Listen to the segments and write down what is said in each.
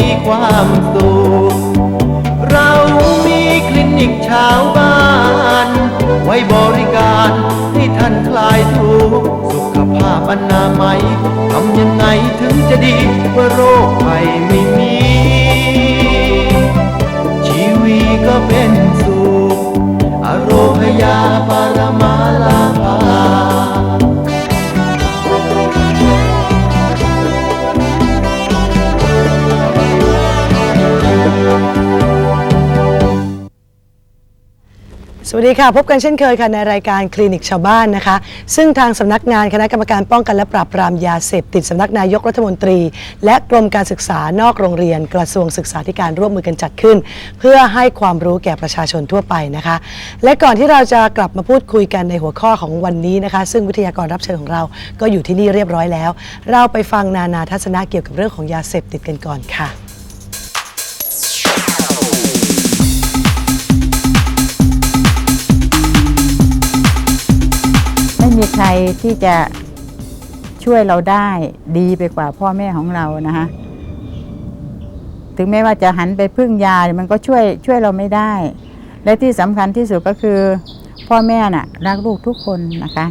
มีความสุข เรามีคลินิกช้าบ้าน ไว้บริการให้ท่านคลายทุกข์สุขภาพอนามัยทำยังไงถึงจะดีเมื่อโรคภัยไม่มี ชีวีก็เป็นสุขอโรคยาปรมา สวัสดีค่ะ พบกันเช่นเคยค่ะในรายการคลินิกชาวบ้านนะคะ ซึ่งทางสำนักงานคณะกรรมการป้องกันและปราบปรามยาเสพติดสำนักนายกรัฐมนตรี และกรมการศึกษานอกโรงเรียน กระทรวงศึกษาธิการร่วมมือกันจัดขึ้น เพื่อให้ความรู้แก่ประชาชนทั่วไปนะคะ และก่อนที่เราจะกลับมาพูดคุยกันในหัวข้อของวันนี้นะคะ ซึ่งวิทยากรรับเชิญของเราก็อยู่ที่นี่เรียบร้อยแล้ว เราไปฟังนานาทัศนะเกี่ยวกับเรื่องของยาเสพติดกันก่อนค่ะ มีใครที่จะช่วยเราได้ดีไปกว่าพ่อแม่ของเรานะคะถึงแม้ว่าจะหันไปพึ่งยามันก็ช่วยช่วยเราไม่ได้ และที่สำคัญที่สุดก็คือ พ่อแม่น่ะ รักลูกทุกคนนะคะ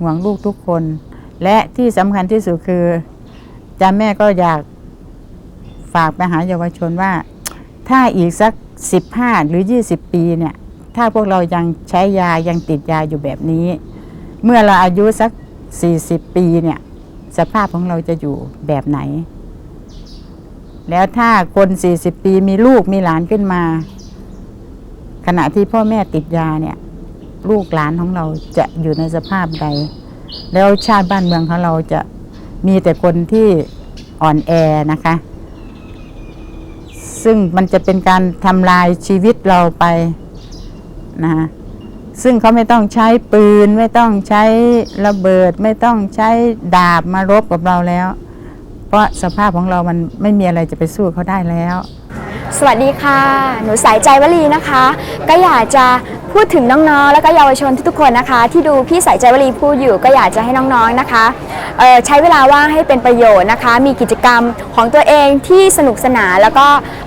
ห่วงลูกทุกคน และที่สำคัญที่สุดคือจาแม่ก็อยากฝากไปหาเยาวชนว่า ถ้าอีกสักสิบห้าหรือยี่สิบปีเนี่ย ถ้าพวกเรายังใช้ยายังติดยาอยู่แบบนี้ เมื่อเราอายุสักสี่สิบปีเนี่ยสภาพของเราจะอยู่แบบไหน แล้วถ้าคนสี่สิบปีมีลูกมีหลานขึ้นมา ขณะที่พ่อแม่ติดยาเนี่ย ลูกหลานของเราจะอยู่ในสภาพใด แล้วชาติบ้านเมืองของเราจะมีแต่คนที่อ่อนแอนะคะ ซึ่งมันจะเป็นการทำลายชีวิตเราไปนะคะ ซึ่งเขาไม่ต้องใช้ปืน ไม่ต้องใช้ระเบิด ไม่ต้องใช้ดาบมารบกับเราแล้ว เพราะสภาพของเรามันไม่มีอะไรจะไปสู้เขาได้แล้ว สวัสดีค่ะ หนูสายใจวลีนะคะ ก็อยากจะ พูดถึงน้องๆ แล้วก็เยาวชนทุกๆคนนะคะ ที่ดูพี่สายใจวลีพูดอยู่ก็อยากจะให้น้องๆนะคะใช้เวลาว่างให้เป็นประโยชน์นะคะ มีกิจกรรมของตัวเองที่สนุกสนานแล้วก็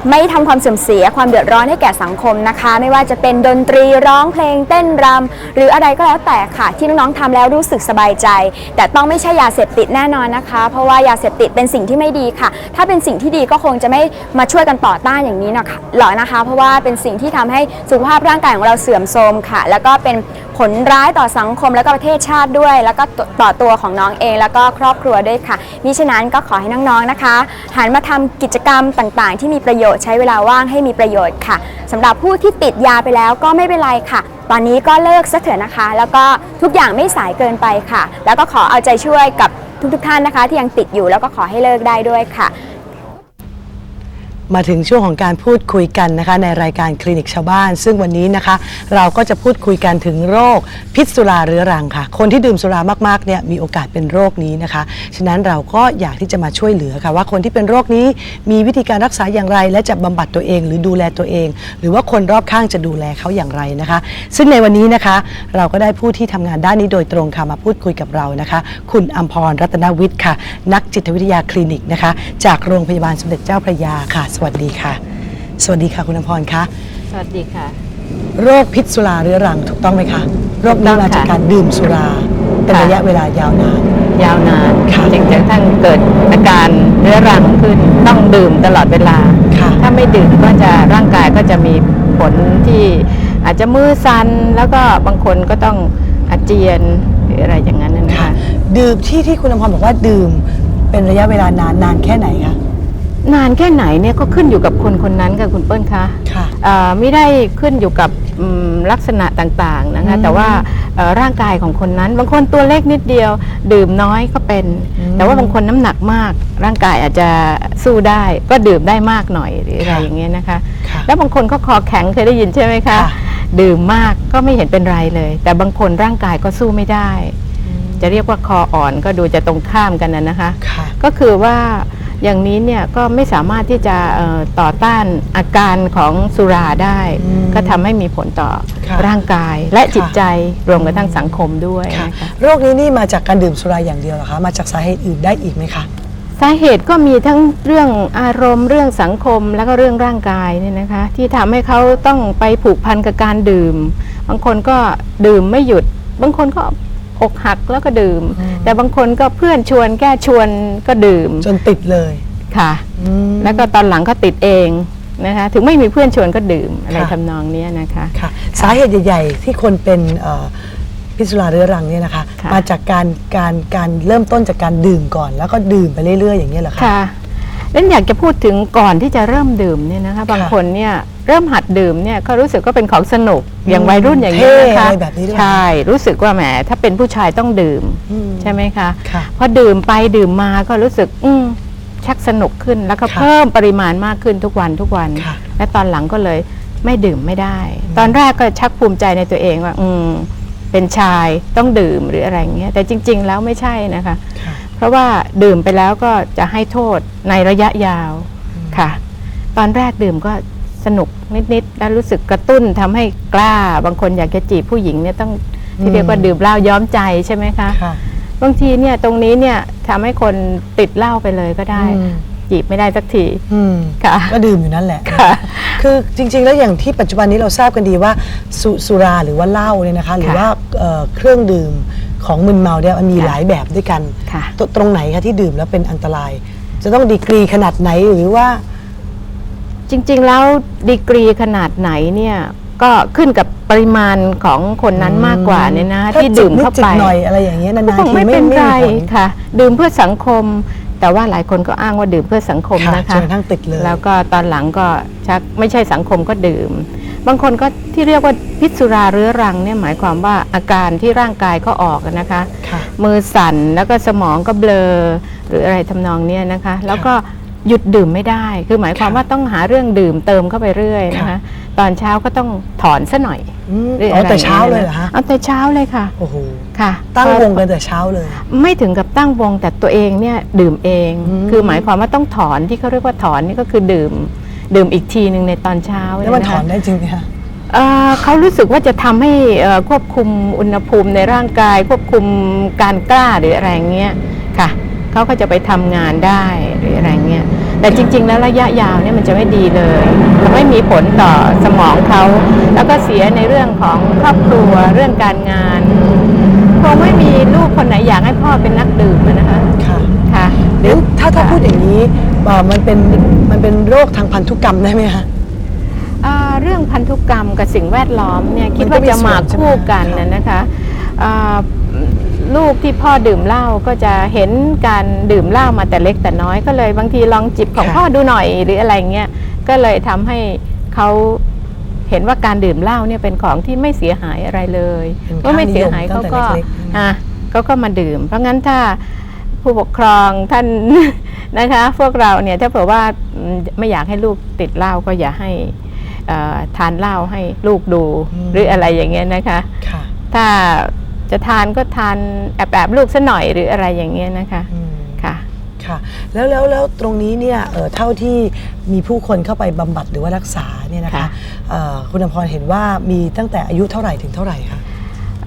ไม่ทำความเสื่อมเสียความเดือดร้อนให้แก่สังคมนะคะ ไม่ว่าจะเป็นดนตรีร้องเพลงเต้นรำหรืออะไรก็แล้วแต่ค่ะ ที่น้องๆทำแล้วรู้สึกสบายใจ แต่ต้องไม่ใช่ยาเสพติดแน่นอนนะคะ เพราะว่ายาเสพติดเป็นสิ่งที่ไม่ดีค่ะ ถ้าเป็นสิ่งที่ดีก็คงจะไม่มาช่วยกันต่อต้านอย่างนี้นะคะหรอกนะคะ เพราะว่าเป็นสิ่งที่ทำให้สุขภาพร่างกายของเราเสื่อมโทรมค่ะ แล้วก็เป็นผลร้ายต่อสังคมและก็ประเทศชาติด้วย แล้วก็ต่อตัวของน้องเอง แล้วก็ครอบครัวด้วยค่ะมิฉะนั้นก็ขอให้น้องๆนะคะ หันมาทำกิจกรรมต่างๆ ที่มีประโยชน์ใช้เวลาว่างให้มีประโยชน์ค่ะสำหรับผู้ที่ติดยาไปแล้วก็ไม่เป็นไรค่ะ ตอนนี้ก็เลิกซะเถอะนะคะ แล้วก็ทุกอย่างไม่สายเกินไปค่ะ แล้วก็ขอเอาใจช่วยกับทุกๆท่านนะคะ ที่ยังติดอยู่แล้วก็ขอให้เลิกได้ด้วยค่ะ มาถึงช่วงของการพูดคุยกันนะคะในรายการคลินิกชาวบ้าน ซึ่งวันนี้นะคะ เราก็จะพูดคุยกันถึงโรค พิษสุราเรื้อรังค่ะ คนที่ดื่มสุรามากๆเนี่ยมีโอกาสเป็นโรคนี้นะคะ ฉะนั้นเราก็อยากที่จะมาช่วยเหลือค่ะว่าคนที่เป็นโรคนี้มีวิธีการรักษาอย่างไร และจะบำบัดตัวเอง หรือดูแลตัวเอง หรือว่าคนรอบข้างจะดูแลเขาอย่างไรนะคะ ซึ่งในวันนี้นะคะ เราก็ได้ผู้ที่ทำงานด้านนี้โดยตรงค่ะมาพูดคุยกับเรานะคะ คุณอัมพรรัตนวิทย์ค่ะ นักจิตวิทยาคลินิกนะคะ จากโรงพยาบาลสมเด็จเจ้าพระยาค่ะสวัสดีค่ะ สวัสดีค่ะคุณอัมพรคะสวัสดีค่ะ โรคพิษสุราเรื้อรังถูกต้องไหมคะ โรคนี้มาจากการดื่มสุราเป็นค่ะระยะเวลายาวนาน ยาวนานค่ะจนกระทั่งเกิดอาการเรื้อรังขึ้นต้องดื่มตลอดเวลาค่ะถ้าไม่ดื่มก็จะร่างกายก็จะมีผลที่อาจจะมือสั่นแล้วก็บางคนก็ต้องอาเจียนหรืออะไรอย่างนั้นนะค่ะคะดื่มที่ที่คุณอัมพรบอกว่าดื่มเป็นระยะเวลานานนานแค่ไหนคะ นานแค่ไหนเนี่ยก็ขึ้นอยู่กับคนคนนั้นค่ะคุณเปิ้ลคะค่ะ อ่าไม่ได้ขึ้นอยู่กับอืมลักษณะต่างๆนะคะ อืมแต่ว่าเอ่อร่างกายของคนนั้น บางคนตัวเล็กนิดเดียว ดื่มน้อยก็เป็น อืมแต่ว่าบางคนน้ำหนักมาก ร่างกายอาจจะสู้ได้ ก็ดื่มได้มากหน่อยหรืออะไรค่ะ อย่างเงี้ยนะคะ ค่ะ แล้วบางคนก็คอแข็งเคยได้ยินใช่ไหมคะ ค่ะ ดื่มมากก็ไม่เห็นเป็นไรเลย แต่บางคนร่างกายก็สู้ไม่ได้ จะเรียกว่าคออ่อนก็ดูจะตรงข้ามกันนะนะคะ ค่ะ ก็คือว่า อย่างนี้เนี่ยก็ไม่สามารถที่จะเอ่อต่อต้านอาการของสุราได้อืมก็ทำให้มีผลต่อค่ะร่างกายและค่ะจิตใจรวมกระทั่งสังคมด้วยค่ะนะคะโรคนี้นี่มาจากการดื่มสุราอย่างเดียวเหรอคะมาจากสาเหตุอื่นได้อีกไหมคะสาเหตุก็มีทั้งเรื่องอารมณ์เรื่องสังคมแล้วก็เรื่องร่างกายเนี่ยนะคะ ที่ทำให้เขาต้องไปผูกพันกับการดื่ม บางคนก็ดื่มไม่หยุด บางคนก็ อกหักแล้วก็ดื่มอืมแต่บางคนก็เพื่อนชวนแก้ชวนก็ดื่มจนติดเลยค่ะอืมแล้วก็ตอนหลังก็ติดเองนะคะถึงไม่มีเพื่อนชวนก็ดื่มอะไรค่ะทำนองเนี้ยนะคะค่ะสาเหตุใหญ่ ๆ ที่คนเป็นเอ่อพิษสุราเรื้อรังเนี่ยนะคะค่ะมาจากการการการเริ่มต้นจากการดื่มก่อน แล้วก็ดื่มไปเรื่อยๆอย่างนี้ยเหรอคะ ค่ะแล้วอยากจะพูดถึงก่อนที่จะเริ่มดื่มเนี่ยนะคะบางคนเนี่ยเริ่มหัดดื่มเนี่ยเขารู้สึกก็เป็นของสนุกอย่างวัยรุ่นอย่างนี้ยนะคะเท่อะไรแบบนี้ด้วยใช่รู้สึกว่าแหมถ้าเป็นผู้ชายต้องดื่มอืมใช่ไหมคะค่ะพอดื่มไปดื่มมาก็รู้สึกอืมชักสนุกขึ้นแล้วก็ค่ะเพิ่มปริมาณมากขึ้นทุกวันทุกวันค่ะและตอนหลังก็เลยไม่ดื่มไม่ได้ ตอนแรกก็ชักภูมิใจในตัวเองว่า อืมเป็นชายต้องดื่มหรืออะไรอย่างเงี้ยแต่จริง ๆ แล้วไม่ใช่นะคะค่ะ เพราะว่าดื่มไปแล้วก็จะให้โทษในระยะยาวค่ะ ตอนแรกดื่มก็สนุกนิดๆแล้วรู้สึกกระตุ้นทำให้กล้า บางคนอยากจะจีบผู้หญิงเนี่ยต้องอืที่มเรียกว่าดื่มเหล้าย้อมใจใช่ไหมคะค่ะบางทีเนี่ยตรงนี้เนี่ยทำให้คนติดเหล้าไปเลยก็ได้อืมจีบไม่ได้สักทีอืมค่ะก็ดื่มอยู่นั่นแหละค่ะ คือจริง ๆ แล้วอย่างที่ปัจจุบันนี้เราทราบกันดีว่าสุสุราหรือว่าเหล้าเนี่ยนะคะ หรือค่ะว่าเอ่อเครื่องดื่ม ของมึนเมาเนี่ยมันมีค่ะหลายแบบด้วยกันค่ะตตรงไหนคะที่ดื่มแล้วเป็นอันตราย จะต้องดีกรีขนาดไหนหรือว่า จริง ๆ แล้วดีกรีขนาดไหนเนี่ย ก็ขึ้นกับปริมาณของคนนั้นมากกว่าเนี่ยนะถ้าที่ดื่มจิบนิดเข้าจิบไปหน่อยอะไรอย่างเงี้ยก็นานคงๆทีไม่ไม่เป็นไม่ไรมีผล ค่ะ ดื่มเพื่อสังคม แต่ว่าหลายคนก็อ้างว่าดื่มเพื่อสังคมค่ะนะคะ จนกระทั่งติดเลย แล้วก็ตอนหลังก็ชักไม่ใช่สังคมก็ดื่ม บางคนก็ที่เรียกว่าพิษสุราเรื้อรังเนี่ยหมายความว่าอาการที่ร่างกายก็ออกนะคะค่ะมือสั่นแล้วก็สมองก็เบลอหรืออะไรทำนองเนี้ยนะคะ แล้วก็หยุดดื่มไม่ได้ คือหมายความค่ะว่าต้องหาเรื่องดื่มเติมเข้าไปเรื่อยนะคะค่ะตอนเช้าก็ต้องถอนซะหน่อยอืมหรือเอาอะไรแต่เช้าย่งเลงี้ยเหรอฮะเอาแต่เช้าเลยค่ะโอ้โหค่ะตั้งพอวงกันแต่เช้าเลย ไม่ถึงกับตั้งวงแต่ตัวเองเนี่ยดื่มเองอืมคือหมายความว่าต้องถอนที่เขาเรียกว่าถอนนี่ก็คือดื่ม ดื่มอีกทีหนึ่งในตอนเช้าแล้วมันเยะถคะอนได้จริงไหมคะเอ่อเขารู้สึกว่าจะทำให้เอ่อควบคุมอุณหภูมิในร่างกาย ควบคุมการกล้าหรืออะไรเงี้ยค่ะเขาก็จะไปทำงานได้หรืออะไรเงี้ยแต่จริง ๆ แล้วระยะยาวเนี่ยมันจะไม่ดีเลยทำให้มีผลต่อสมองเขาแล้วก็เสียในเรื่องของครอบครัวเรื่องการงานคงไม่มีลูกคนไหนอยากให้พ่อเป็นนักดื่มอะนะคะค่ะค่ะหรือถ้าถ้าค่ะพูดอย่างนี้เอ่อ มันเป็นมันเป็นโรคทางพันธุกรรมได้ไหมคะ อ่าเรื่องพันธุกรรมกับสิ่งแวดล้อมเนี่ยคิดมันก็ว่าจะมามีส่วนใช่ไหมคู่กันค่ะนะนะคะอ่าลูกที่พ่อดื่มเหล้าก็จะเห็นการดื่มเหล้ามาแต่เล็กแต่น้อยก็เลยบางทีลองจิบของพ่อดูหน่อยหรืออะไรเงี้ยก็เลยทำให้เขาเห็นว่าการดื่มเหล้าเนี่ยเป็นของที่ไม่เสียหายอะไรเลยเป็นเมื่อไม่เสียหายค่านิยมเขาก็ตั้งแต่เล็กๆอะเขาก็มาดื่ม เพราะงั้นถ้า ผู้ปกครองท่านนะคะ พวกเราเนี่ยถ้าเผื่อว่าอืมไม่อยากให้ลูกติดเหล้าก็อย่าให้เอ่อทานเหล้าให้ลูกดูอืมหรืออะไรอย่างเงี้ยนะคะค่ะถ้าจะทานก็ทานแอบแอบๆลูกซะหน่อยหรืออะไรอย่างเงี้ยนะคะอืมค่ะค่ะแล้วแล้วแล้วตรงนี้เนี่ยเอ่อเท่าที่มีผู้คนเข้าไปบำบัดหรือว่ารักษาเนี่ยนะคะค่ะเอ่อคุณอภรเห็นว่ามีตั้งแต่อายุเท่าไหร่ถึงเท่าไหร่คะ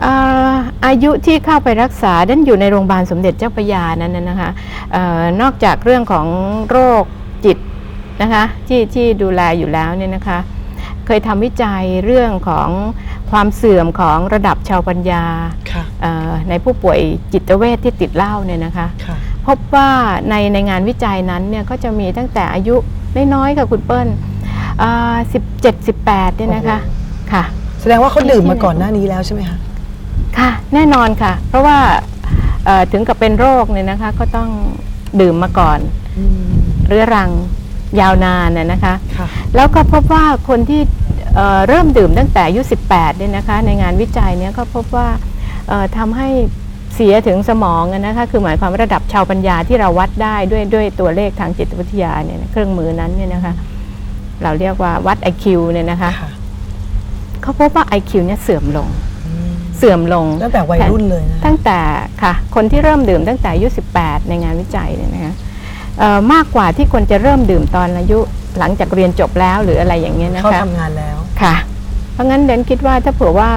อ่าอายุที่เข้าไปรักษาดันอยู่ในโรงพยาบาลสมเด็จเจ้าพระยานั้นนะนะคะเออนอกจากเรื่องของโรคจิตนะคะที่ที่ดูแลอยู่แล้วเนี่ยนะคะเคยทำวิจัยเรื่องของความเสื่อมของระดับชาวปัญญาค่ะเอ่อในผู้ป่วยจิตเวชที่ติดเหล้าเนี่ยนะคะค่ะพบว่าในในงานวิจัยนั้นเนี่ยก็จะมีตั้งแต่อายุน้อยๆกับคุณเปิ้ลสิบเจ็ดสิบแปดเนี่ยนะคะค่ะ แสดงว่าเขาดื่มมาก่อนหน้านี้แล้วใช่ไหมคะ ค่ะ แน่นอนค่ะ เพราะว่าเอ่อถึงกับเป็นโรคเนี่ยนะคะ ก็ต้องดื่มมาก่อน อืมเรื้อรังยาวนานน่ะนะคะ ค่ะ แล้วก็พบว่าคนที่เอ่อเริ่มดื่มตั้งแต่อายุ 18เนี่ยนะคะ ในงานวิจัยเนี่ยก็พบว่าเอ่อทำให้เสียถึงสมองอะนะคะ คือหมายความว่าระดับชาวปัญญาที่เราวัดได้ด้วยด้วยตัวเลขทางจิตวิทยาเนี่ยนะเครื่องมือนั้นเนี่ยนะคะ เราเรียกว่าวัด IQ เนี่ยนะคะ ค่ะ เขาพบว่า IQ เนี่ยเสื่อมลงเสื่อมลงตั้งแต่วัยรุ่นเลยนะตั้งแต่ค่ะคนที่เริ่มดื่มตั้งแต่อายุ 18 ในงานวิจัยเนี่ยนะคะเอ่อมากกว่าที่คนจะเริ่มดื่มตอนอายุหลังจากเรียนจบแล้วหรืออะไรอย่างเงี้ยนะเขาคะทำงานแล้วค่ะ เพราะงั้นเดนคิดว่าถ้าเผื่อว่า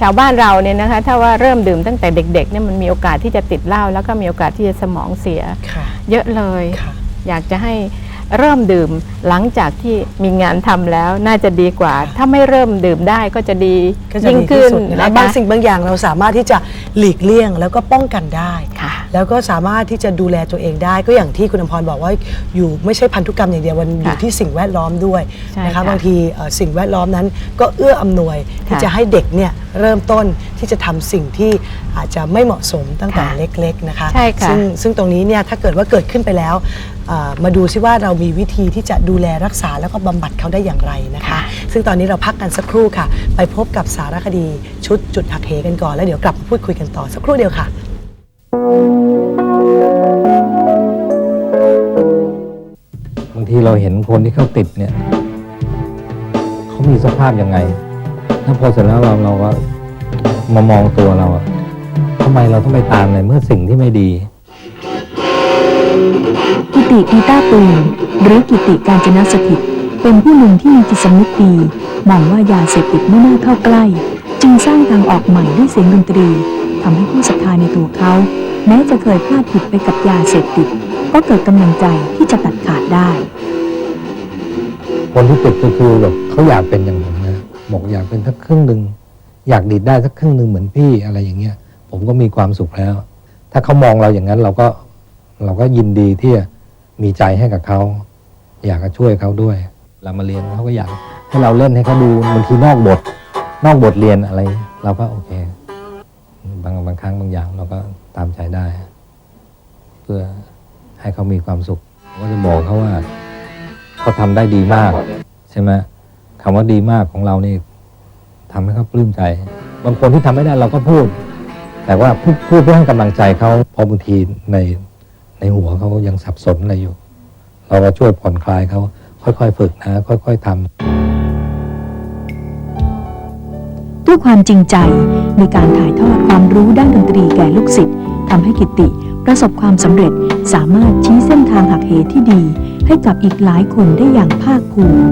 ชาวบ้านเราเนี่ยนะคะ ถ้าว่าเริ่มดื่มตั้งแต่เด็กๆเนี่ยมันมีโอกาสที่จะติดเหล้าแล้วก็มีโอกาสที่จะสมองเสียค่ะเยอะเลยค่ะอยากจะให้ เริ่มดื่มหลังจากที่มีงานทำแล้วน่าจะดีกว่า ถ้าไม่เริ่มดื่มได้ก็จะดีก็จะยิ่งดีที่ขึ้นสุดนะนะคะบางสิ่งบางอย่างเราสามารถที่จะหลีกเลี่ยงแล้วก็ป้องกันได้ค่ะแล้วก็สามารถที่จะดูแลตัวเองได้ ก็อย่างที่คุณอมพรบอกว่าอยู่ไม่ใช่พันธุกรรมอย่างเดียวมันอยู่ค่ะที่สิ่งแวดล้อมด้วยใช่นะคะค่ะบางทีเอ่อสิ่งแวดล้อมนั้นก็เอื้ออำนวยที่ค่ะจะให้เด็กเนี่ยเริ่มต้นที่จะทำสิ่งที่อาจจะไม่เหมาะสมตั้งแต่ค่ะเล็กๆนะคะใช่ค่ะซึ่งซึ่งตรงนี้เนี่ยถ้าเกิดว่าเกิดขึ้นไปแล้วเอ่อ มาดูซิว่าเรามีวิธีที่จะดูแลรักษาแล้วก็บำบัดเขาได้อย่างไรนะคะ ซึ่งตอนนี้เราพักกันสักครู่ค่ะ ไปพบกับสารคดีชุดจุดหักเหกันก่อน แล้วเดี๋ยวกลับมาพูดคุยกันต่อสักครู่เดียวค่ะ บางทีเราเห็นคนที่เขาติดเนี่ยเขามีสภาพยังไง ถ้าพอเสร็จแล้วเราเราก็มามองตัวเราอะทำไมเราต้องไปตามในเมื่อสิ่งที่ไม่ดี กิติปีต้าปืนหรือกิติการจนสถิต เป็นผู้หนึ่งที่มีจิตสำนึกดีมองว่ายาเสพติดไม่น่าเข้าใกล้ จึงสร้างทางออกใหม่ด้วยเสียงดนตรีทำให้ผู้ศรัทธาในตัวเขา แม้จะเคยพลาดผิดไปกับยาเสพติด ก็เกิดกำลังใจที่จะตัดขาดได้ คนที่ติดก็คือแบบเขาอยากเป็นอย่างผมนะบอกอยากเป็นสักครึ่งหนึ่งอยากดีดได้สักครึ่งหนึ่งเหมือนพี่อะไรอย่างเงี้ย ผมก็มีความสุขแล้ว ถ้าเขามองเราอย่างนั้นเราก็ เราก็ยินดีที่จะมีใจให้กับเขา อยากจะช่วยเขาด้วยเรามาเรียนเขาก็อยากให้เราเล่นให้เขาดูบางทีนอกบท นอกบทเรียนอะไร เราก็โอเค บางบางครั้งบางอย่างเราก็ตามใจได้ เพื่อให้เขามีความสุขผมก็จะบอกเขาว่าเขาทำได้ดีมาก ใช่ไหมคำว่าดีมากของเรานี่ทำให้เขาปลื้มใจ บางคนที่ทำไม่ได้เราก็พูด แต่ว่าพูดพูดเพื่อให้กำลังใจเขาเพอบางทีใน ในหัวเขายังสับสนอะไรอยู่ เราก็ช่วยผ่อนคลายเขาค่อยๆ ฝึกนะ ค่อย ๆทำด้วยความจริงใจในการถ่ายทอดความรู้ด้านดนตรีแก่ลูกศิษย์ทำให้กิติประสบความสำเร็จสามารถชี้เส้นทางหักเหที่ดี ให้กับอีกหลายคนได้อย่างภาคภูมิ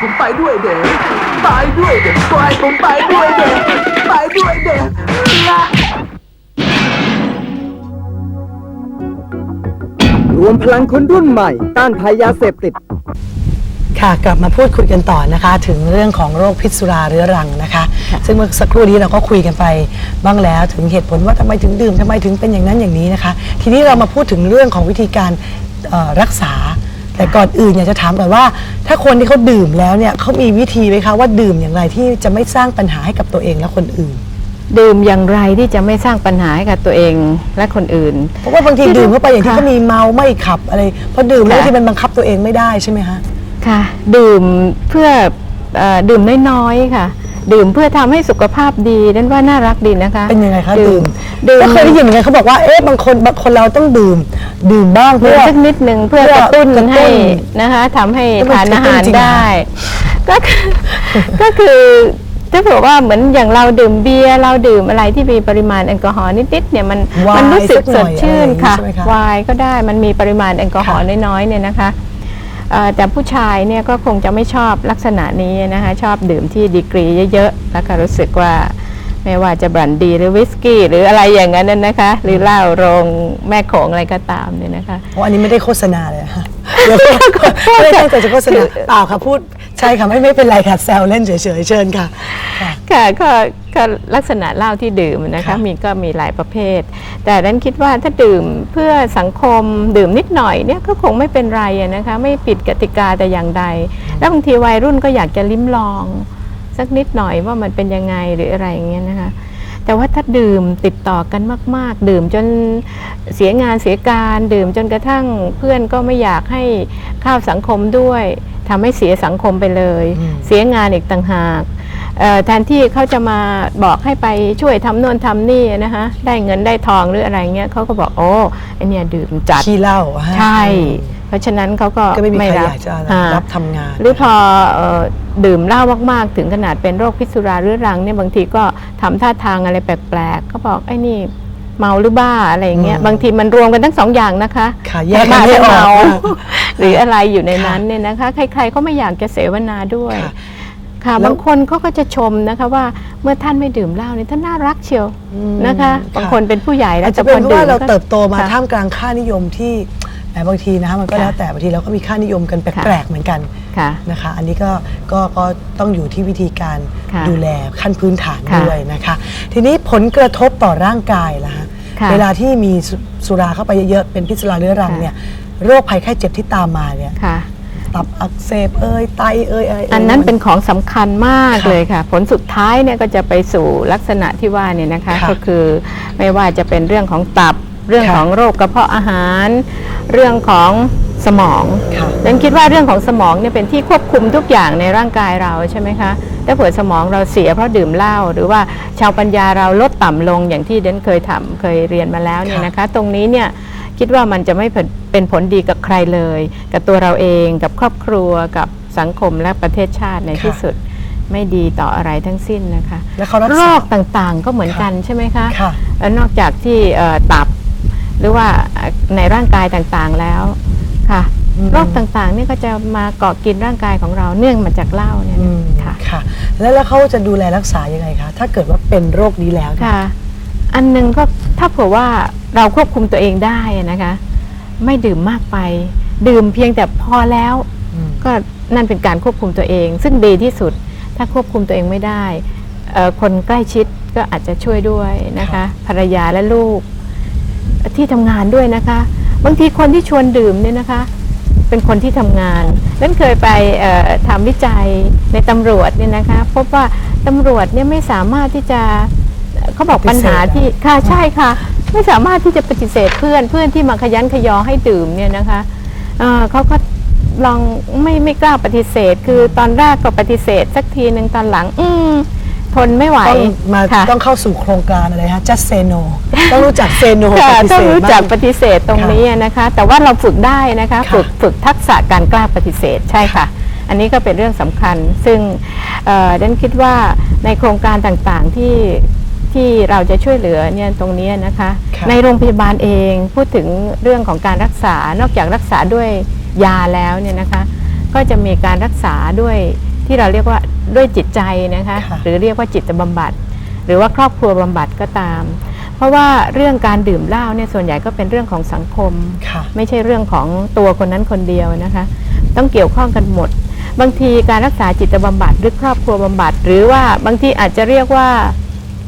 ผมไปด้วยเด็กไปด้วยเด็กไปผมไปด้วยเด็กไปด้วยเด็กนะรวมพลังคนรุ่นใหม่ ต้านภัยยาเสพติด ค่ะกลับมาพูดคุยกันต่อนะคะ ถึงเรื่องของโรคพิษสุราเรื้อรังนะคะ ซึ่งเมื่อสักครู่นี้เราก็คุยกันไปบ้างแล้วถึงเหตุผลว่าทำไมถึงดื่มทำไมถึงเป็นอย่างนั้นอย่างนี้นะคะ ทีนี้เรามาพูดถึงเรื่องของวิธีการเอ่อรักษา แต่ก่อนอื่นอยากจะถามก่อนว่า ถ้าคนที่เขาดื่มแล้วเนี่ยเขามีวิธีไหมคะว่าดื่มอย่างไรที่จะไม่สร้างปัญหาให้กับตัวเองและคนอื่น ดื่มอย่างไรที่จะไม่สร้างปัญหาให้กับตัวเองและคนอื่น เพราะว่าบางทีดื่มเข้าไปอย่างที่ค่ะเขามีเมาไม่ขับอะไรพอดื่มแล้วค่ะ ที่มันบังคับตัวเองไม่ได้ใช่ไหมคะ ค่ะ ดื่มเพื่อเออดื่มน้อยๆค่ะ ดื่มเพื่อทำให้สุขภาพดีนั่นว่าน่ารักดีนะคะ เป็นยังไงคะดื่ดื่มมดื่มก็เคยได้ยินเหมือนกันเขาบอกว่าเอ๊ะบางคนบางคนเราต้องดื่ม ดื่มบ้างเพื่เพื่ออสักนิดหนึ่งเพื่อเพื่อกระตุ้นกระตุ้นให้นะคะทำให้แล้วมันทานอาหารกระตุ้นจริงเหรอได้ ก็คือก็คือถ้าเผื่อว่าเหมือนอย่างเราดื่มเบียร์เราดื่มอะไรที่มีปริมาณแอลกอฮอล์นิดๆเนี่ยมันไวน์มันรู้สึกสักหสน่อดยชื่นอะไรอย่างงี้ค่ะใช่ไหมคะไวน์ก็ได้มันมีปริมาณแอลกอฮอล์ค่ะน้อยๆเนี่ยนะคะเอ่อ แต่ผู้ชายเนี่ยก็คงจะไม่ชอบลักษณะนี้นะคะชอบดื่มที่ดีกรีเยอะๆ แล้วก็รู้สึกว่าไม่ว่าจะบรันดีหรือวิสกี้ หรืออะไรอย่างนั้นน่ะนะคะ หรือเหล้าโรงแม่โขงอะไรก็ตามเนี่ยนะคะเพราะอันนี้ไม่ได้โฆษณาเลยค่ะเดี๋ยวไม่ได้ตั้งใจจะโฆษณาเปล่าค่ะพูด ใช่ค่ะไม่ไม่เป็นไรค่ะแซวเล่นเฉยๆเชิญค่ะค่ะ ค่ะก็ก็ลักษณะเหล้าที่ดื่มนะคะค่ะ มีก็มีหลายประเภท แต่ดันคิดว่าถ้าดื่มเพื่อสังคมดื่มนิดหน่อยเนี่ยก็คงไม่เป็นไรอะนะคะไม่ผิดกติกาแต่อย่างใด แล้วบางทีวัยรุ่นก็อยากจะลิ้มลอง สักนิดหน่อยว่ามันเป็นยังไงหรืออะไรอย่างเงี้ยนะคะ แต่ว่าถ้าดื่มติดต่อกันมาก ๆ ดื่มจนเสียงานเสียการดื่มจนกระทั่งเพื่อนก็ไม่อยากให้เข้าสังคมด้วยทำให้เสียสังคมไปเลยอืมเสียงานอีกต่างหากเอ่อแทนที่เขาจะมาบอกให้ไปช่วยทำโน่นทำนี่นะคะได้เงินได้ทองหรืออะไรเงี้ยเขาก็บอกโอ้ไอเนี่ยดื่มจัดขี้เหล้าฮะใช่ เพราะฉะนั้นเขาก็ก็ไม่มีใครรับอยากจะอ่ารับทำงาน หรือพอเอ่อดื่มเหล้ามากๆ ถึงขนาดเป็นโรคพิษสุราเรื้อรังเนี่ยบางทีก็ทำท่าทางอะไรแปลกๆ ก็บอกไอ้นี่เมาหรือบ้าอะไรอย่างเงี้ยอืมบางทีมันรวมกันทั้งสองอย่างนะคะค่ะแยกกันไม่ออกเมาค่ะหรืออะไรอยู่ในค่ะนั้นเนี่ยนะคะ ใครๆก็ไม่อยากจะเสวนาด้วยค่ะค่ะแล้วบางคนเขาก็จะชมนะคะว่าเมื่อท่านไม่ดื่มเหล้าเนี่ยท่านน่ารักเชียวอืมนะคะ บางค่ะคนเป็นผู้ใหญ่แล้อาวจแต่จะเป็นพเพราะว่าดื่เราก็เติบโตมาค่ะท่ามกลางค่านิยมที่ แหมบางทีนะคะมันก็ค่ะแล้วแต่บางทีเราก็มีค่านิยมกันแปลกๆเหมือนกันค่ะนะคะ อันนี้ก็ก็ก็ต้องอยู่ที่วิธีการค่ะดูแลขั้นพื้นฐานค่ะด้วยนะคะ ทีนี้ผลกระทบต่อร่างกายล่ะฮะค่ะเวลาที่มีสุสุราเข้าไปเยอะๆเป็นพิษสุราเรื้อรังค่ะ เนี่ยโรคภัยไข้เจ็บที่ตามมาเนี่ยค่ะ ตับอักเสบเอ่ยไตเอ่ยอะไรยอันนั้นเป็นของสำคัญมากค่ะเลยค่ะ ผลสุดท้ายเนี่ยก็จะไปสู่ลักษณะที่ว่าเนี่ยนะคะ ค่ะก็คือไม่ว่าจะเป็นเรื่องของตับ เรื่องค่ะของโรคกระเพาะอาหาร เรื่องของสมองค่ะดังคิดว่าเรื่องของสมองเนี่ยเป็นที่ควบคุมทุกอย่างในร่างกายเราใช่ไหมคะถ้าเผื่อสมองเราเสียเพราะดื่มเหล้าหรือว่าชาวปัญญาเราลดต่ำลงอย่างที่เดนเคยทำเคยเรียนมาแล้วเนี่ยนะคะ ตรงนี้เนี่ยคิดว่ามันจะไม่เป็นผลดีกับใครเลย กับตัวเราเองกับครอบครัวกับสังคมและประเทศชาติในค่ะที่สุดไม่ดีต่ออะไรทั้งสิ้นนะคะแล้วเขารักโรษาคต่างๆก็เหมือนกันใช่ไหมคะค่ะเอ่อนอกจากที่เอ่อตับ หรือว่าเอ่อในร่างกายต่างๆแล้วค่ะอืมโรคต่างๆนี่ก็จะมาเกาะกินร่างกายของเราเนื่องมาจากเหล้าเนี่ยอืนะมค่ะค่ะ แล้วแล้วเขาจะดูแลรักษายังไงคะถ้าเกิดว่าเป็นโรคนี้แล้วเนี่ยค่ะ อันหนึงก็ถ้าเผื่อว่าเราควบคุมตัวเองได้นะคะ ไม่ดื่มมากไป ดื่มเพียงแต่พอแล้วอืมก็นั่นเป็นการควบคุมตัวเอง ซึ่งดีที่สุดถ้าควบคุมตัวเองไม่ได้เอ่อคนใกล้ชิดก็อาจจะช่วยด้วยนะคะ ภรรยาและลูก ที่ทำงานด้วยนะคะ บางทีคนที่ชวนดื่มเนี่ยนะคะ เป็นคนที่ทำงานนั้นเคยไปเอ่อทำวิจัยในตำรวจเนี่ยนะคะ พบว่าตำรวจเนี่ยไม่สามารถที่จะเขาบอกปัญหาที่ค่ะใช่ค่ะ ไม่สามารถที่จะปฏิเสธเพื่อนเพื่อนที่มาขยันขยอให้ดื่มเนี่ยนะคะเอ่อเขาก็ลองไม่ไม่กล้าปฏิเสธ คือตอนแรกก็ปฏิเสธ สักทีหนึ่งตอนหลัง อืม ทนไม่ไหวต้องมาค่ะต้องเข้าสู่โครงการอะไรฮะ just say no ต้องรู้จัก say no ค่ะปฏิเสธต้องรู้รู้จักปฏิเสธตรงนี้นะคะ แต่ว่าเราฝึกได้นะคะ ค่ะฝึกฝึกทักษะการกล้าปฏิเสธใช่ค่ะ อันนี้ก็เป็นเรื่องสำคัญ ซึ่งเอ่อดันคิดว่าในโครงการต่างๆที่ที่เราจะช่วยเหลือเนี่ยตรงนี้นะคะ ค่ะในโรงพยาบาลเองพูดถึงเรื่องของการรักษานอกจากรักษาด้วยยาแล้วเนี่ยนะคะ ก็จะมีการรักษาด้วย ที่เราเรียกว่าด้วยจิตใจนะคะค่ะหรือเรียกว่าจิตบำบัด หรือว่าครอบครัวบำบัดก็ตาม เพราะว่าเรื่องการดื่มเหล้าเนี่ยส่วนใหญ่ก็เป็นเรื่องของสังคมค่ะไม่ใช่เรื่องของตัวคนนั้นคนเดียวนะคะ ต้องเกี่ยวข้องกันหมด บางทีการรักษาจิตบำบัดหรือครอบครัวบำบัด หรือว่าบางทีอาจจะเรียกว่า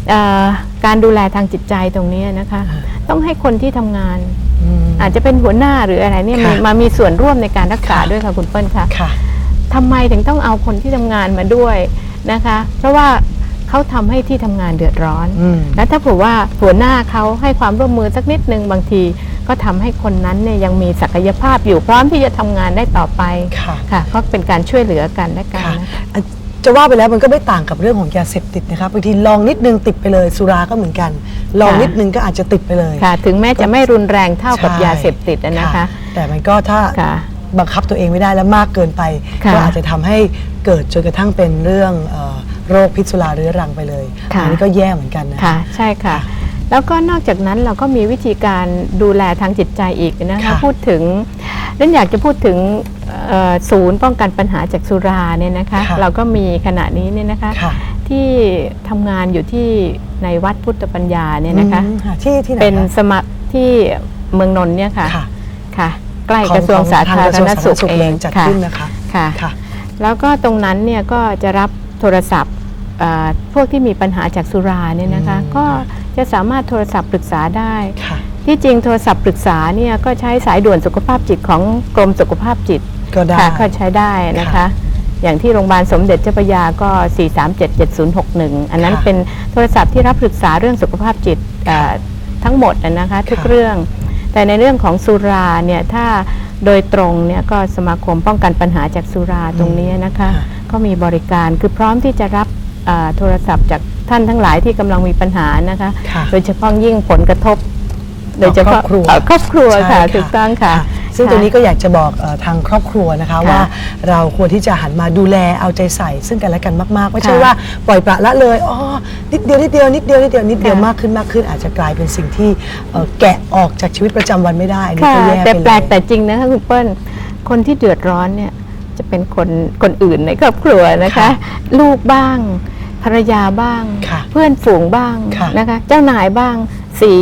เอ่อการดูแลทางจิตใจตรงนี้นะคะ ต้องให้คนที่ทำงานอืมอาจจะเป็นหัวหน้าหรืออะไรเนี่ยค่ะมีมามีส่วนร่วมในการรักษาค่ะด้วยค่ะคุณเปิ้ลค่ะค่ะ ทำไมถึงต้องเอาคนที่ทำงานมาด้วยนะคะ เพราะว่าเขาทำให้ที่ทำงานเดือดร้อนอืมแล้วถ้าเผื่อว่าหัวหน้าเขาให้ความร่วมมือสักนิดนึงบางทีก็ทำให้คนนั้นเนี่ยยังมีศักยภาพอยู่พร้อมที่จะทำงานได้ต่อไปค่ะค่ะก็เป็นการช่วยเหลือกันและกันค่ะนะอะจะว่าไปแล้วมันก็ไม่ต่างกับเรื่องของยาเสพติดนะครับบางทีลองนิดนึงติดไปเลย สุราก็เหมือนกัน ลองนิดนึงก็อาจจะติดไปเลยค่ะ ถึงแม้จะไม่รุนแรงเท่ากับใช่ยาเสพติดอะนะคะ แต่มันก็ถ้าค่ะ บังคับตัวเองไม่ได้แล้วมากเกินไป ค่ะก็อาจจะทำให้เกิดจนกระทั่งเป็นเรื่องเอ่อโรคพิษสุราเรื้อรังไปเลยค่ะ อันนี้ก็แย่เหมือนกันนะ ค่ะใช่ค่ะ แล้วก็นอกจากนั้นเราก็มีวิธีการดูแลทางจิตใจอีกนะคะค่ะพูดถึงเรื่องอยากจะพูดถึงเอ่อศูนย์ป้องกันปัญหาจากสุราเนี่ยนะคะ ค่ะ เราก็มีขณะนี้เนี่ยนะคะ ค่ะที่ทำงานอยู่ที่ในวัดพุทธปัญญาเนี่ยนะคะ อืมค่ะที่ที่ไหนเป็นคะสมัครที่เมืองนนท์เนี่ยค่ะค่ะ ค่ะ ใกล้ของกระทรวงของสาทางธารกระทรวงณสาธารณสุขสุขเอเองงจัดค่ะขึ้นนะคะค่ะค่ะ แล้วก็ตรงนั้นเนี่ยก็จะรับโทรศัพท์เอ่อพวกที่มีปัญหาจากสุราเนี่ยนะคะอืมก็จะสามารถโทรศัพท์ปรึกษาได้ค่ะที่จริงโทรศัพท์ปรึกษาเนี่ยก็ใช้สายด่วนสุขภาพจิตของกรมสุขภาพจิตก็ได้ค่ะก็ใช้ได้นะคะค่ะจอย่างที่โรงพยาบาลสมเด็จเจ้าพระยาก็ 4377061 อันนั้นค่ะเป็นโทรศัพท์ที่รับปรึกษาเรื่องสุขภาพจิตเอ่อทั้งหมดนะนะคะ ทุกค่ะเรื่อง แต่ในเรื่องของสุราเนี่ยถ้าโดยตรงเนี่ยก็สมาคมป้องกันปัญหาจากสุราตรงนี้นะคะค่ะก็มีบริการคือพร้อมที่จะรับเอ่อโทรศัพท์จากท่านทั้งหลายที่กำลังมีปัญหานะคะค่ะโดยเฉพาะยิ่งผลกระทบ โดยเฉพาะครอบครัวเอ่อครอบครัวค่ะใช่ถูกต้องค่ะ ซึ่งค่ะตรงนี้ก็อยากจะบอกเออทางครอบครัวนะคะค่ะว่าเราควรที่จะหันมาดูแลเอาใจใส่ ซึ่งกันและกันมากๆไม่ใช่ค่ะว่าปล่อยปละละเลยอ๋อนิดเดียวนิดเดียวนิดเดียวนิดเดียวนิดเดียวค่ะมากขึ้นมากขึ้นอาจจะกลายเป็นสิ่งที่เอ่อแกะออกจากชีวิตประจำวันไม่ได้อันนี่ค่ะก็แย่ไปแต่เลยแปลกแต่จริงนะคะคุณเปิ้ลคนที่เดือดร้อนเนี่ยจะเป็นคนคนอื่นในครอบครัวนะคะค่ะลูกบ้าง ภรรยาบ้างค่ะเพื่อนฝูงบ้างค่ะนะคะ เจ้านายบ้าง สี่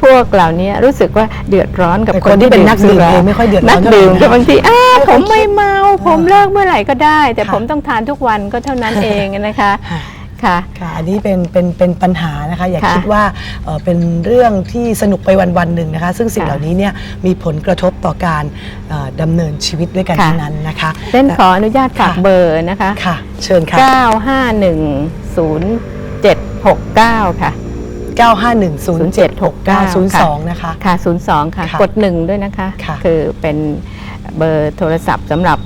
พวกเหล่านี้รู้สึกว่าเดือดร้อนกับแต่คคนนที่ที่เป็นนักดื่มสุราเองไม่ค่อยเดือดร้อนนักดื่มเท่าไหร่นะก็บางทีอ้าให้ผเขามไม่เมา ผมเลิกเมื่อไหร่ก็ได้ แต่ค่ะผมต้องทานทุกวันก็เท่านั้นเองนะคะค่ะค่ะค่ะอันนี้เป็นเป็นเป็นปัญหานะคะ อย่าค่ะคิดว่าเอ่อเป็นเรื่องที่สนุกไปวันวันๆหนึ่งนะคะ ซึ่งสิ่งค่ะเหล่านี้เนี่ยมีผลกระทบต่อการเอ่อดำเนินชีวิตด้วยกันค่ะทั้งนั้นนะคะเล่นขออนุญาตฝากค่ะเบอร์นะคะค่ะ เชิญค่ะ 9510769 ค่ะ 951076902 นะคะ ค่ะ 02 ค่ะ ค่ะกดหนึ่งด้วยนะคะค่ะคือเป็นเบอร์โทรศัพท์สำหรับ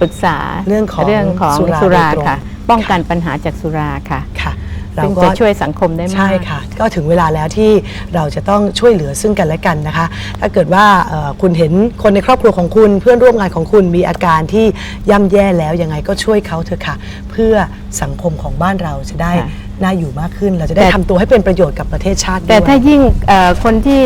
ปรึกษาเรื่องของเรื่องของสุราสุราโดยตรงค่ะ ป้องกันปัญหาจากสุราค่ะ ค่ะเราซึ่งก็จะช่วยสังคมได้มาก ใช่ค่ะ ก็ถึงเวลาแล้วที่เราจะต้องช่วยเหลือซึ่งกันและกันนะคะ ถ้าเกิดว่าเอ่อคุณเห็นคนในครอบครัวของคุณ เพื่อนร่วมงานของคุณมีอาการที่ย่ำแย่แล้วยังไงก็ช่วยเขาเถอะค่ะ เพื่อสังคมของบ้านเราจะได้ค่ะ น่าอยู่มากขึ้น เราจะได้แต่ทำตัวให้เป็นประโยชน์กับประเทศชาติด้วย แต่ถ้ายิ่งเอ่อคนที่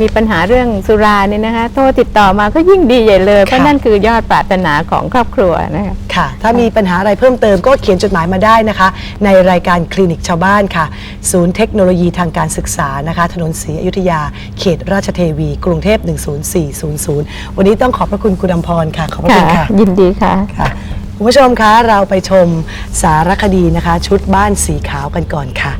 มีปัญหาเรื่องสุราเนี่ยนะคะโทรติดต่อมาก็ยิ่งดีใหญ่เลย เพราะค่ะ นั่นคือยอดปรารถนาของครอบครัวนะคะ ค่ะถ้ามีปัญหาอะไรเพิ่มเติมก็เขียนจดหมายมาได้นะคะ ในรายการคลินิกชาวบ้านค่ะ ศูนย์เทคโนโลยีทางการศึกษานะคะ ถนนศรีอยุธยา เขตราชเทวี กรุงเทพ 10400 วันนี้ต้องขอบพระคุณคุณอำพรค่ะ ขอบพระคุณค่ะ ยินดีค่ะ ค่ะ คุณผู้ชมคะเราไปชมสารคดีนะคะ ชุดบ้านสีขาวกันก่อนค่ะ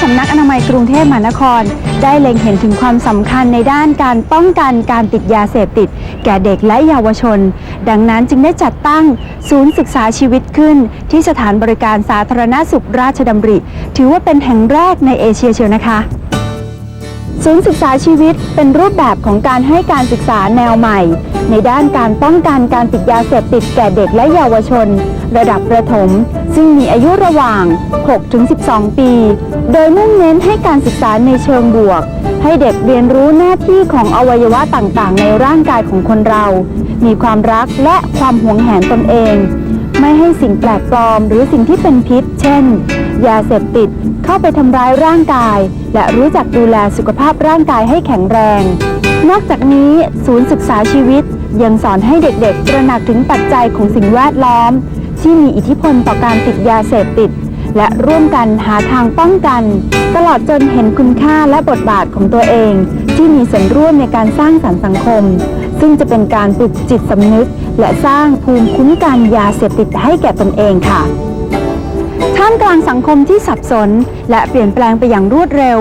สำนักอนามัยกรุงเทพมหานคร ได้เล็งเห็นถึงความสำคัญในด้านการป้องกันการติดยาเสพติด แก่เด็กและเยาวชน ดังนั้นจึงได้จัดตั้งศูนย์ศึกษาชีวิตขึ้น ที่สถานบริการสาธารณสุขราชดำริ ถือว่าเป็นแห่งแรกในเอเชียเชียวนะคะ ศูนย์ศึกษาชีวิตเป็นรูปแบบของการให้การศึกษาแนวใหม่ ในด้านการป้องกันการติดยาเสพติดแก่เด็กและเยาวชน ระดับประถม ซึ่งมีอายุระหว่าง 6-12 ปี โดยมุ่งเน้นให้การศึกษาในเชิงบวก ให้เด็กเรียนรู้หน้าที่ของอวัยวะต่างๆ ในร่างกายของคนเรา มีความรักและความหวงแหนตนเอง ไม่ให้สิ่งแปลกปลอมหรือสิ่งที่เป็นพิษ เช่น ยาเสพติดเข้าไปทำร้ายร่างกาย และรู้จักดูแลสุขภาพร่างกายให้แข็งแรง นอกจากนี้ศูนย์ศึกษาชีวิต ยังสอนให้เด็กๆ ตระหนักถึงปัจจัยของสิ่งแวดล้อม ที่มีอิทธิพลต่อการติดยาเสพติด และร่วมกันหาทางป้องกัน ตลอดจนเห็นคุณค่าและบทบาทของตัวเอง ที่มีส่วนร่วมในการสร้างสรรค์สังคม ซึ่งจะเป็นการปลุกจิตสำนึก และสร้างภูมิคุ้มกันยาเสพติดให้แก่ตนเองค่ะ ท่ามกลางสังคมที่สับสน และเปลี่ยนแปลงไปอย่างรวดเร็ว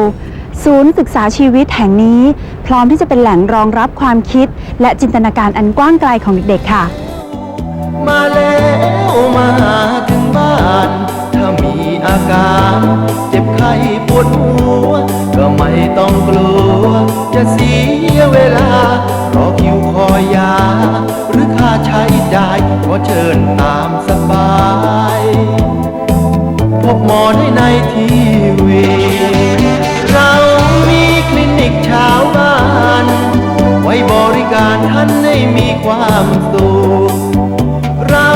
ศูนย์ศึกษาชีวิตแห่งนี้ พร้อมที่จะเป็นแหล่งรองรับความคิด และจินตนาการอันกว้างไกลของเด็กๆค่ะ มาแล้วมาถึงบ้านถ้ามีอาการเจ็บไข้ปวดหัว ก็ไม่ต้องกลัวจะเสียามสุขเรา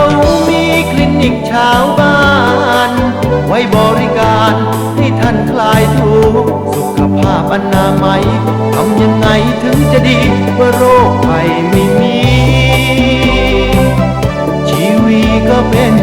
มีคลินิกชาวบ้าน ไว้บริการให้ท่านคลายทุกข์สุขภาพอนามัยทำยังไงถึงจะดีเมื่อโรคภัยไม่มี ชีวิตก็เป็น